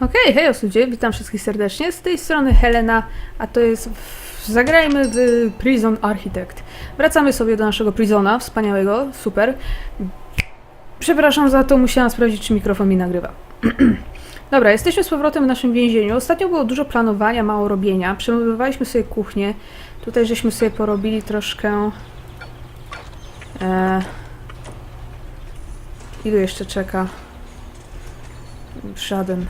Okej, hej ludzie, witam wszystkich serdecznie. Z tej strony Helena, a to jest. W... Zagrajmy w Prison Architect. Wracamy sobie do naszego Prisona, wspaniałego, super. Przepraszam za to, musiałam sprawdzić, czy mikrofon mi nagrywa. Dobra, jesteśmy z powrotem w naszym więzieniu. Ostatnio było dużo planowania, mało robienia. Przemyślewaliśmy sobie kuchnię. Tutaj żeśmy sobie porobili troszkę. E... Ilu jeszcze czeka? Żaden.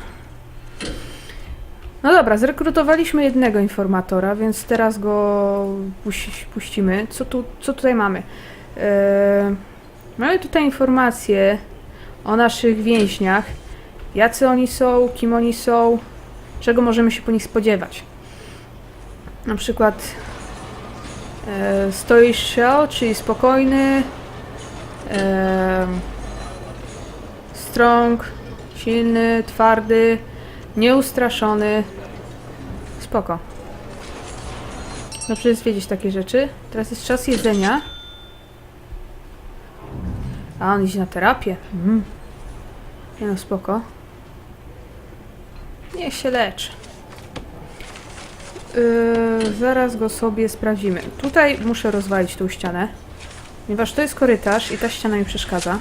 No dobra, zrekrutowaliśmy jednego informatora, więc teraz go puś- puścimy. Co, tu, co tutaj mamy? Eee, mamy tutaj informacje o naszych więźniach. Jacy oni są, kim oni są, czego możemy się po nich spodziewać. Na przykład e, stoisz czyli spokojny, e, strong, silny, twardy, Nieustraszony. Spoko. Dobrze jest wiedzieć takie rzeczy. Teraz jest czas jedzenia. A on idzie na terapię. Mm. Nie no, spoko. Niech się leczy. Yy, zaraz go sobie sprawdzimy. Tutaj muszę rozwalić tą ścianę. Ponieważ to jest korytarz i ta ściana mi przeszkadza.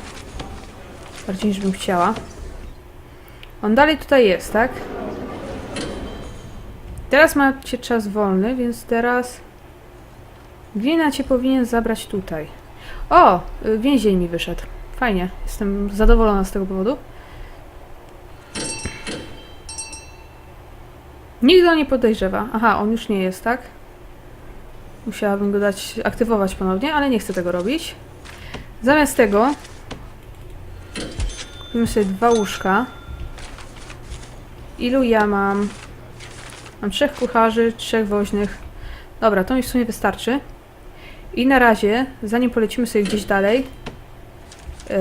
Bardziej niż bym chciała. On dalej tutaj jest, tak? Teraz macie czas wolny, więc teraz... Glina cię powinien zabrać tutaj. O! y, Więzień mi wyszedł. Fajnie. Jestem zadowolona z tego powodu. Nikt go nie podejrzewa. Aha, on już nie jest, tak? Musiałabym go dać, aktywować ponownie, ale nie chcę tego robić. Zamiast tego kupimy sobie dwa łóżka. Ilu ja mam? Mam trzech kucharzy, trzech woźnych. Dobra, to mi w sumie wystarczy. I na razie, zanim polecimy sobie gdzieś dalej, yy,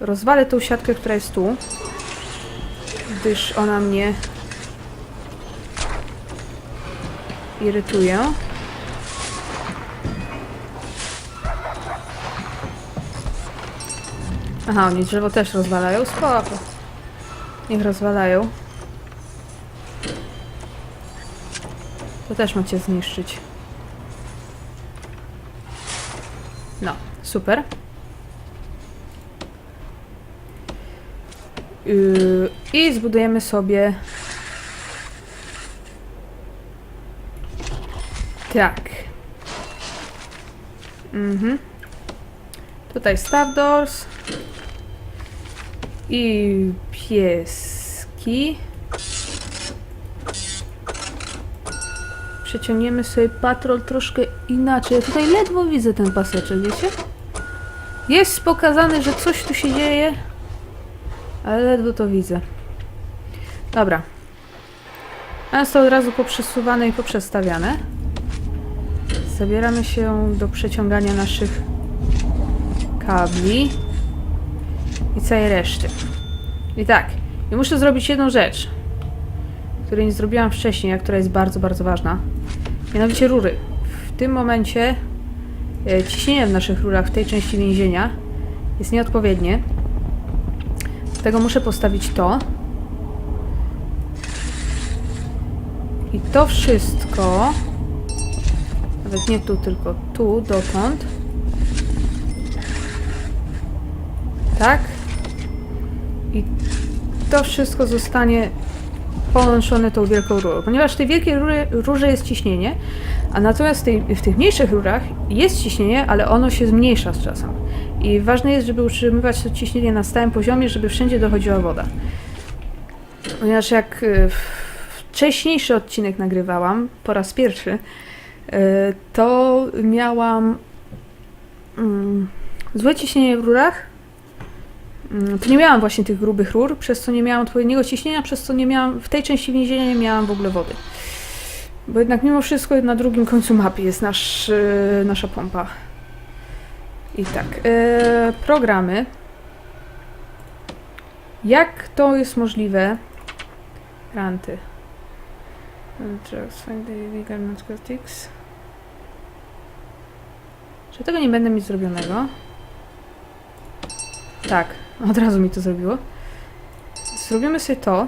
rozwalę tą siatkę, która jest tu, gdyż ona mnie irytuje. Aha, oni drzewo też rozwalają. Spoko. Niech rozwalają. To też macie zniszczyć. No, super. Yy, I zbudujemy sobie... Tak. Mhm. Tutaj staff doors. I pieski. Przeciągniemy sobie patrol troszkę inaczej. Ja tutaj ledwo widzę ten paseczek, wiecie? Jest pokazane, że coś tu się dzieje, ale ledwo to widzę. Dobra. A jest to od razu poprzesuwane i poprzestawiane. Zabieramy się do przeciągania naszych kabli i całej reszty. I tak, i muszę zrobić jedną rzecz, której nie zrobiłam wcześniej, a która jest bardzo, bardzo ważna. Mianowicie rury. W tym momencie e, ciśnienie w naszych rurach w tej części więzienia jest nieodpowiednie. Dlatego muszę postawić to. I to wszystko, nawet nie tu, tylko tu, dotąd. Tak. To wszystko zostanie połączone tą wielką rurą. Ponieważ w tej wielkiej rury, rurze jest ciśnienie, a natomiast w, tej, w tych mniejszych rurach jest ciśnienie, ale ono się zmniejsza z czasem. I ważne jest, żeby utrzymywać to ciśnienie na stałym poziomie, żeby wszędzie dochodziła woda. Ponieważ jak y, wcześniejszy odcinek nagrywałam, po raz pierwszy, y, to miałam mm, złe ciśnienie w rurach, to nie miałam właśnie tych grubych rur, przez co nie miałam odpowiedniego ciśnienia, przez co nie miałam, w tej części więzienia nie miałam w ogóle wody. Bo jednak mimo wszystko na drugim końcu mapy jest nasz, yy, nasza pompa. I tak, yy, programy. Jak to jest możliwe? Ranty. Czy tego nie będę mieć zrobionego? Tak, od razu mi to zrobiło. zrobimy sobie to.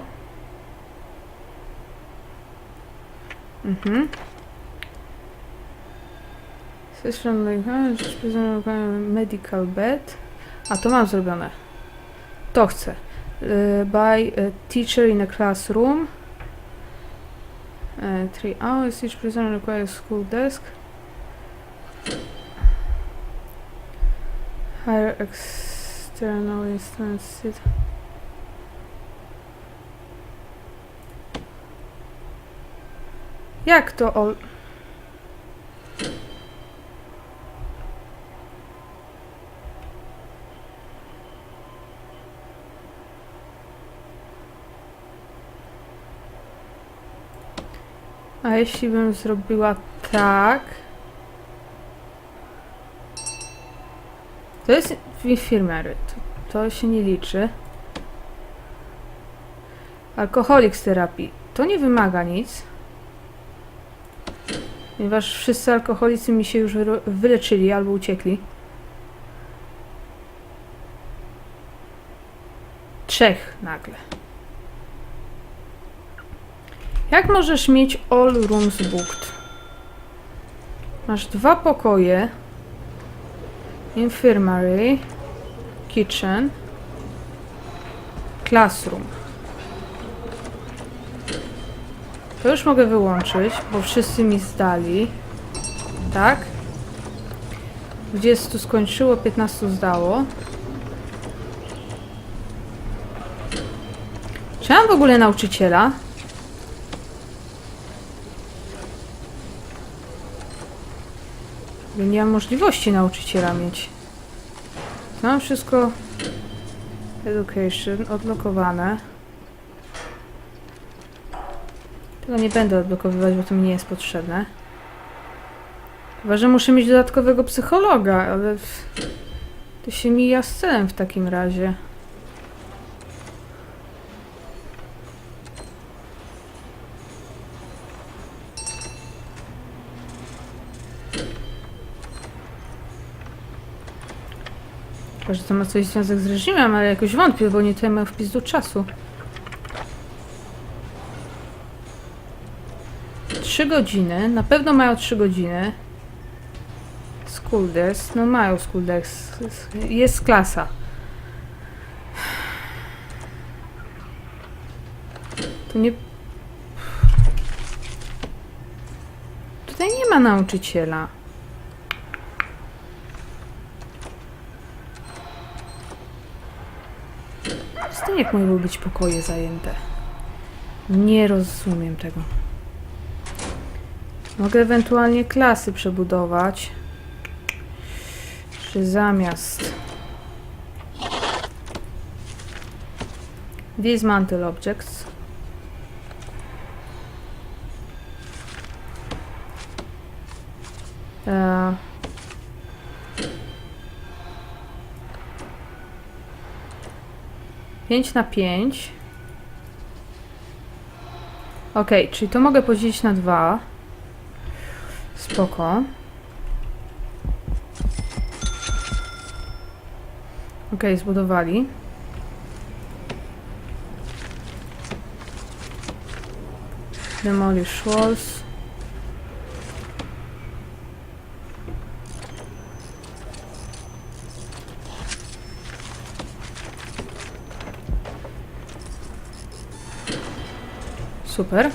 Mhm. Session like medical bed. A to mam zrobione. To chcę. Y, by a teacher in a classroom. Uh, three hours each prisoner requires school desk. Hire external instances. Jak to o... A jeśli bym zrobiła tak... To jest infirmary. To, to się nie liczy. Alkoholik z terapii. To nie wymaga nic. Ponieważ wszyscy alkoholicy mi się już wyleczyli albo uciekli. Trzech nagle. Jak możesz mieć all rooms booked? Masz dwa pokoje. Infirmary. Kitchen. Classroom. To już mogę wyłączyć, bo wszyscy mi zdali. Tak? 20 skończyło, 15 zdało. Czy mam w ogóle nauczyciela? Nie mam możliwości nauczyciela mieć. Mam wszystko education odblokowane. Tego nie będę odblokowywać, bo to mi nie jest potrzebne. Chyba, że muszę mieć dodatkowego psychologa, ale to się mija z celem w takim razie. Chyba, że to ma coś związek z reżimem, ale jakoś wątpię, bo nie tyle w pizdu czasu. Trzy godziny, na pewno mają trzy godziny. School desk, no mają school desk. Jest klasa. Tu nie... Tutaj nie ma nauczyciela. Jak mogły być pokoje zajęte? Nie rozumiem tego. Mogę ewentualnie klasy przebudować. Czy zamiast... Dismantle objects. E, 5 na 5. Ok, czyli to mogę podzielić na 2. Spoko. Ok, zbudowali. Demolish walls. Super.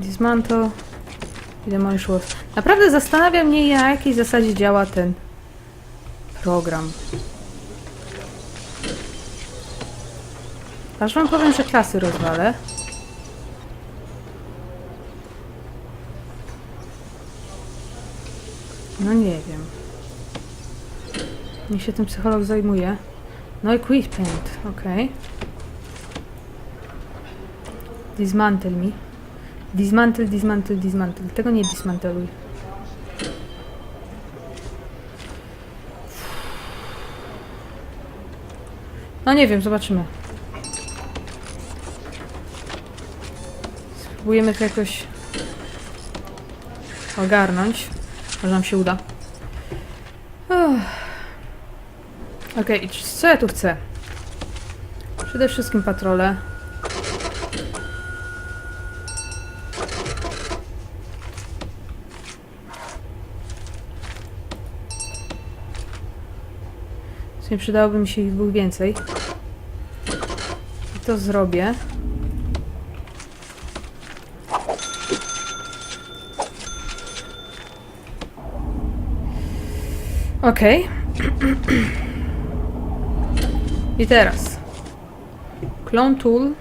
Dismantle. Ile ma już łos? Naprawdę zastanawia mnie, na jakiej zasadzie działa ten program. Aż wam powiem, że klasy rozwalę. No nie wiem. Niech się ten psycholog zajmuje. No i equipment, okej. Dismantle mi. Dismantle, dismantle, dismantle. Tego nie dismanteluj. No nie wiem, zobaczymy. Spróbujemy to jakoś ogarnąć. Może nam się uda. Okej, i co ja tu chcę? Przede wszystkim patrole. W sumie przydałoby mi się ich dwóch więcej. I to zrobię. Okej. I teraz. Clone tool.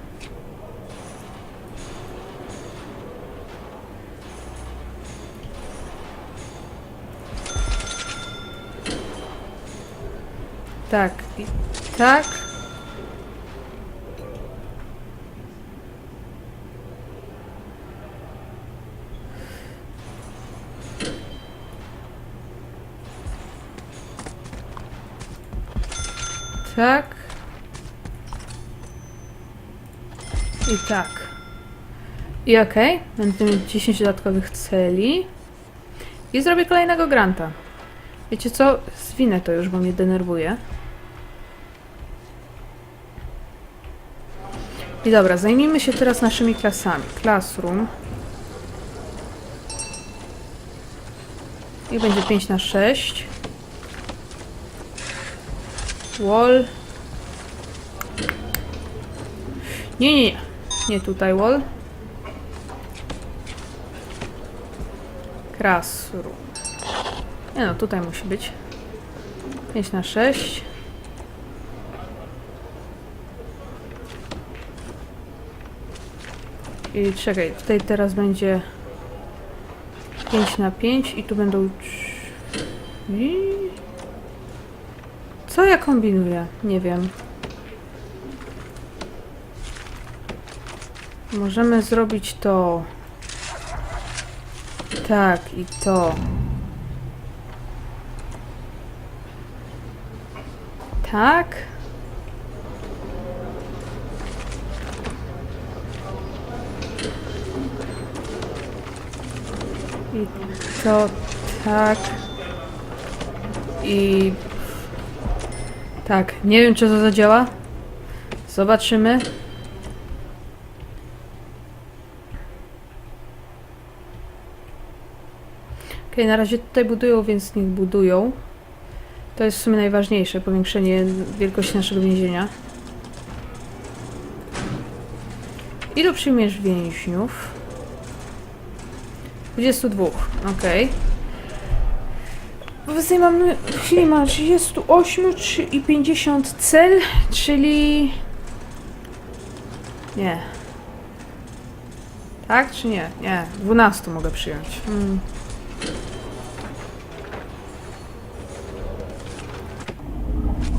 Tak, tak. Tak. I tak. I okej. Będę mieć 10 dodatkowych celi. I zrobię kolejnego granta. Wiecie co? Zwinę to już, bo mnie denerwuje. I dobra, zajmijmy się teraz naszymi klasami. Classroom. I będzie 5 na 6. Wall. Nie, nie, nie. Nie tutaj wall. Classroom. Nie no, tutaj musi być. 5 na 6. I czekaj, tutaj teraz będzie 5 na 5 i tu będą drzwi. Co ja kombinuję? Nie wiem. Możemy zrobić to. Tak, i to. Tak. I to tak. I tak, nie wiem czy to zadziała. Zobaczymy. Okej, na razie tutaj budują, więc niech budują. To jest w sumie najważniejsze, powiększenie wielkości naszego więzienia. Ilu przyjmiesz więźniów? 22, okej. Wobec tej mamy, w chwili ma 38 trzy- i 50 cel, czyli... Nie. Tak czy nie? Nie, 12 mogę przyjąć. Hmm.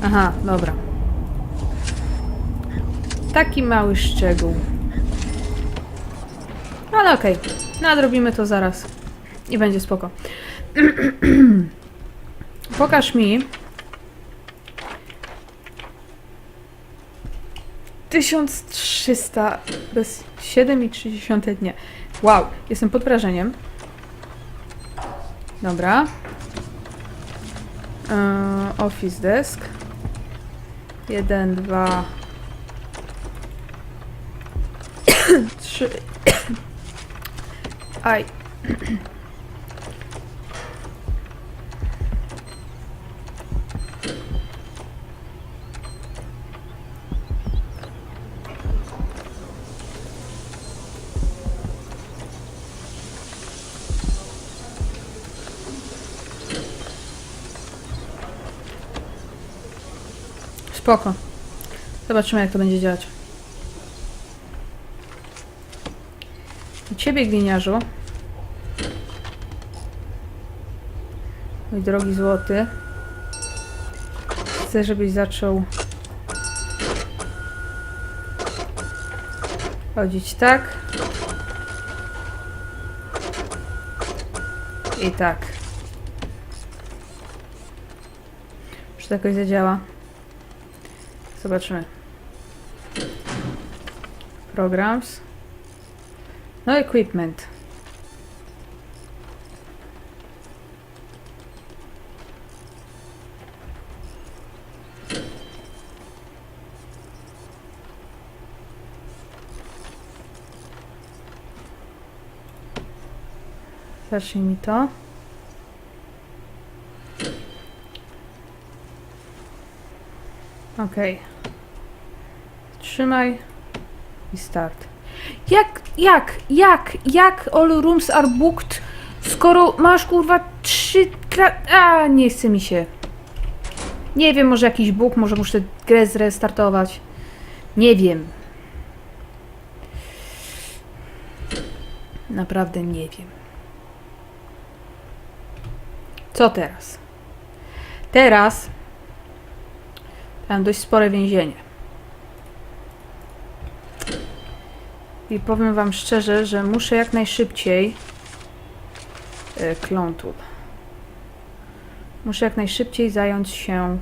Aha, dobra. Taki mały szczegół. Ale okej, nadrobimy to zaraz. I będzie spoko. Pokaż mi. 1300 bez 7,3 dnie. Wow, jestem pod wrażeniem. Dobra. Eee, office desk. Jeden, dwa, trzy. Aj. Spoko. Zobaczymy, jak to będzie działać. Ciebie, gliniarzu. Mój drogi złoty. Chcę, żebyś zaczął chodzić tak. I tak. Czy to jakoś zadziała? Zobaczymy. Programs. No equipment. Zacznij mi to. Okej. Okay. Trzymaj i start. Jak, jak, jak, jak all rooms are booked, skoro masz kurwa trzy kla... A, nie chce mi się. Nie wiem, może jakiś bóg, może muszę grę zrestartować. Nie wiem. Naprawdę nie wiem. Co teraz? Teraz mam dość spore więzienie. I powiem wam szczerze, że muszę jak najszybciej e. Muszę jak najszybciej zająć się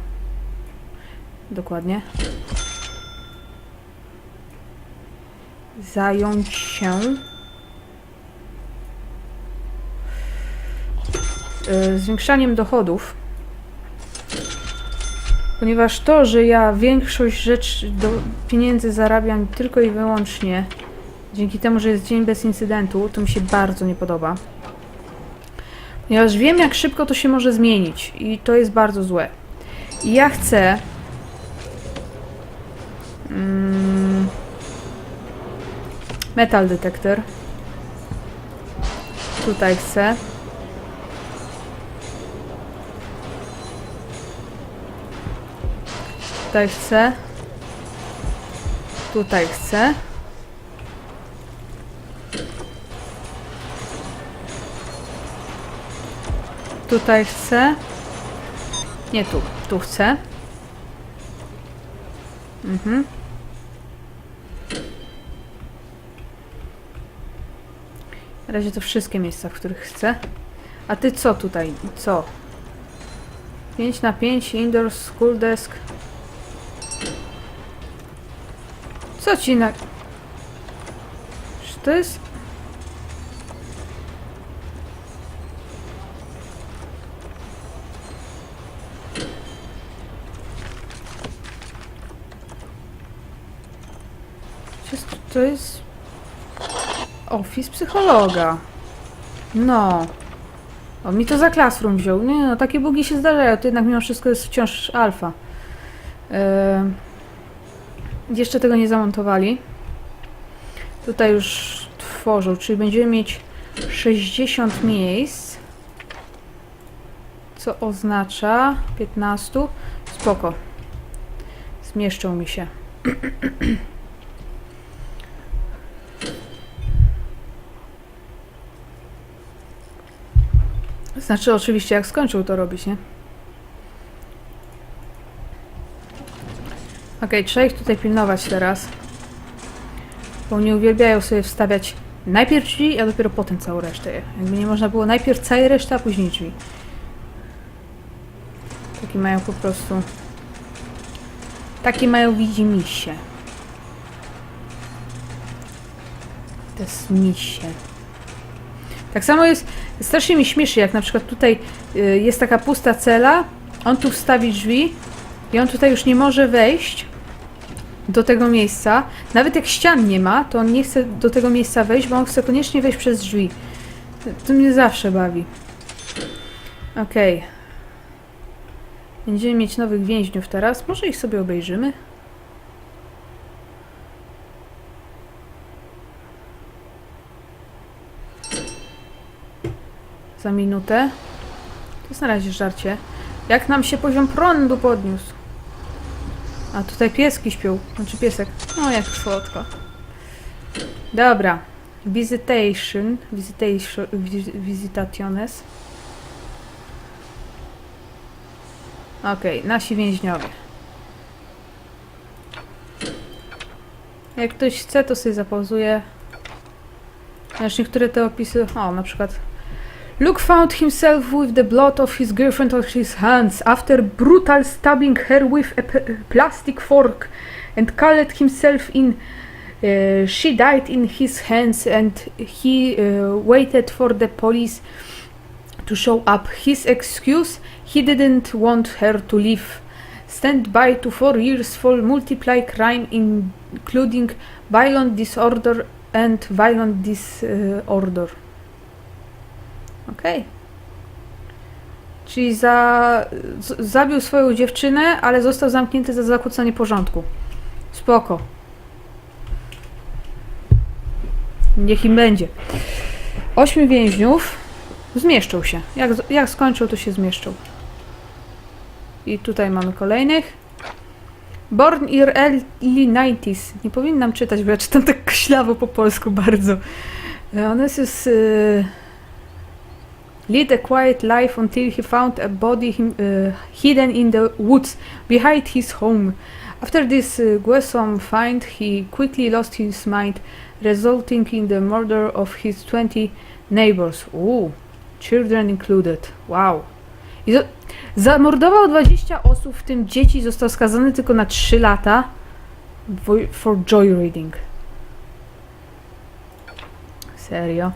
dokładnie zająć się e, zwiększaniem dochodów ponieważ to, że ja większość rzeczy do pieniędzy zarabiam tylko i wyłącznie dzięki temu, że jest dzień bez incydentu, to mi się bardzo nie podoba. Ponieważ wiem, jak szybko to się może zmienić i to jest bardzo złe. I ja chcę. Mm, metal detector. Tutaj chcę. Tutaj chcę. Tutaj chcę. Tutaj chcę. Nie tu. Tu chcę. Mhm. Na razie to wszystkie miejsca, w których chcę. A ty co tutaj? Co? 5 na 5 indoor school desk. Co ci na... Czy to jest... to jest... Office psychologa. No. On mi to za Classroom wziął. Nie no, takie bugi się zdarzają. To jednak mimo wszystko jest wciąż alfa. Ehm... Jeszcze tego nie zamontowali. Tutaj już tworzą, czyli będziemy mieć 60 miejsc. Co oznacza 15. Spoko. Zmieszczą mi się. Znaczy oczywiście jak skończył to robić, nie? Okej, trzeba ich tutaj pilnować teraz. Bo oni uwielbiają sobie wstawiać najpierw drzwi, a dopiero potem całą resztę. Jakby nie można było najpierw całej reszty, a później drzwi. Taki mają po prostu... Takie mają widzimisię. Te smisie. Tak samo jest, strasznie mi śmieszy, jak na przykład tutaj y, jest taka pusta cela, on tu wstawi drzwi i on tutaj już nie może wejść do tego miejsca. Nawet jak ścian nie ma, to on nie chce do tego miejsca wejść, bo on chce koniecznie wejść przez drzwi. To, mnie zawsze bawi. Okej. Będziemy mieć nowych więźniów teraz. Może ich sobie obejrzymy? Za minutę. To jest na razie żarcie. Jak nam się poziom prądu podniósł? A tutaj pieski śpią. Znaczy piesek. O, jak słodko. Dobra. Visitation. Visitation. vis- Visitaciones. Okej, nasi więźniowie. Jak ktoś chce, to sobie zapauzuje. Chociaż niektóre te opisy... O, na przykład... Luke found himself with the blood of his girlfriend on his hands after brutal stabbing her with a plastic fork and called himself in. Uh, she died in his hands and he uh, waited for the police to show up. His excuse he didn't want her to live. Stand by to four years for multiply crime, including violent disorder and violent disorder. Okej. Czyli za, z, zabił swoją dziewczynę, ale został zamknięty za zakłócanie porządku. Spoko. Niech im będzie. Ośmiu więźniów zmieszczą się. Jak, z- jak skończą, to się zmieszczą. I tutaj mamy kolejnych. Born in early 90s. Nie powinnam czytać, bo ja czytam tak koślawo po polsku bardzo. Uh, On this is lead a quiet life until he found a body uh, hidden in the woods behind his home. After this uh, gruesome find, he quickly lost his mind, resulting in the murder of his 20 neighbors. Ooh, children included. Wow. I zamordował 20 osób, w tym dzieci, został skazany tylko na 3 lata for joyriding. Serio.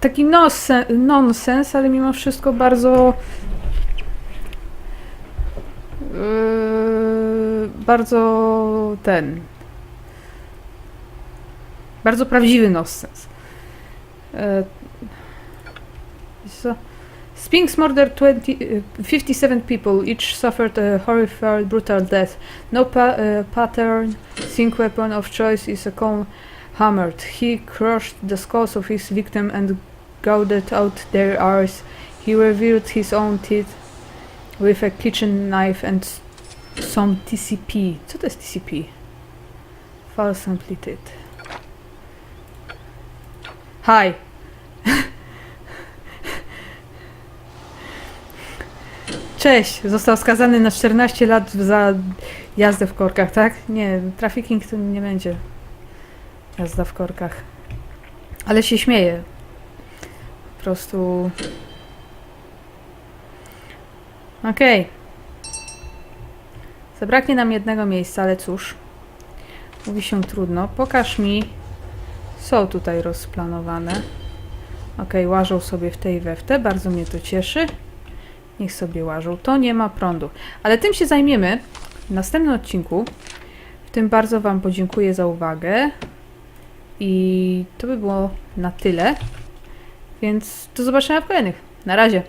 Taki nonse- nonsens, ale mimo wszystko bardzo. Yy, bardzo ten. Bardzo prawdziwy nonsens. Yy, Spinks murdered 20, uh, 57 people, each suffered a horrified, brutal death. No pa- uh, pattern, sync weapon of choice is a comb hammered. He crushed the skulls of his victim and gouged out their eyes. He revealed his own teeth with a kitchen knife and some TCP. Co to jest TCP? False amplitude. Hi. Cześć, został skazany na 14 lat za jazdę w korkach, tak? Nie, trafficking to nie będzie jazda w korkach. Ale się śmieję. Po prostu. Okej. Zabraknie nam jednego miejsca, ale cóż. Mówi się trudno. Pokaż mi. Są tutaj rozplanowane. Okej, łażą sobie w tej we w te. Bardzo mnie to cieszy. Niech sobie łażą. To nie ma prądu. Ale tym się zajmiemy w następnym odcinku. W tym bardzo Wam podziękuję za uwagę. I to by było na tyle. Więc do zobaczenia w kolejnych. Na razie.